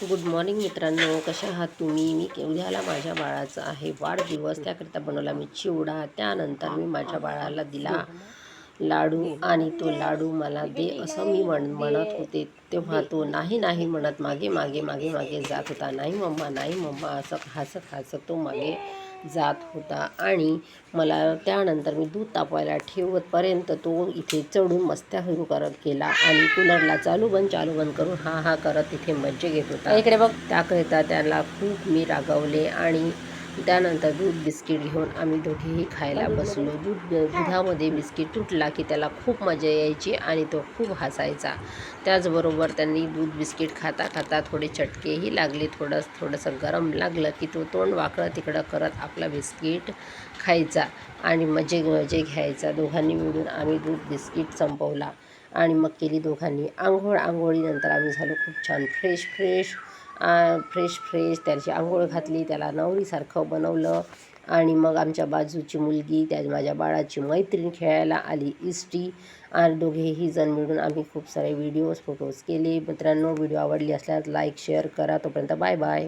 Good morning मित्रांनो. कशा आहात तुम्ही? मी उद्याला माझ्या बाळाचा आहे वाढदिवस. त्याकरिता बनवला मी चिवडा. त्यानंतर मी माझ्या बाळाला दिला लाडू आणि तो लाडू मला दे असं मी म्हण म्हणत होते. तेव्हा तो नाही नाही म्हणत मागे मागे मागे मागे जात होता. नाही मम्मा नाही मम्मा असं हसत हसत तो मागे जात होता. आणि मला त्यानंतर मी दूध तापवायला ठेवतपर्यंत तो इथे चढून मस्त्या सुरू करत गेला आणि कूलरला चालू बंद चालू बंद करून हा हा करत इथे मज्जे घेत होता. इकडे बघ. त्याकरिता त्याला खूप मी रागवले आणि त्यानंतर दूध बिस्किट घेऊन आम्ही दोघेही खायला बसलो. दूध दुधामध्ये बिस्किट तुटला की त्याला खूप मजा यायची आणि तो खूप हसायचा. त्याचबरोबर त्यांनी दूध बिस्किट खाता खाता थोडे चटकेही लागले. थोडं थोडंसं गरम लागलं की तो तोंड वाकडं तिकडं करत आपला बिस्किट खायचा आणि मजे मजे घ्यायचा. दोघांनी मिळून आम्ही दूध बिस्किट संपवला. आणि मग केली दोघांनी. आंघोळ आंघोळीनंतर आम्ही झालो खूप छान. फ्रेश फ्रेश फ्रेश फ्रेश त्याची आंघोळ घातली त्याला नवरीसारखं बनवलं. आणि मग आमच्या बाजूची मुलगी त्या माझ्या बाळाची मैत्रीण खेळायला आली इष्टी. आणि दोघेही जण मिळून आम्ही खूप सारे व्हिडिओज फोटोज केले. मित्रांनो व्हिडिओ आवडली असल्यास लाईक शेअर करा. तोपर्यंत बाय बाय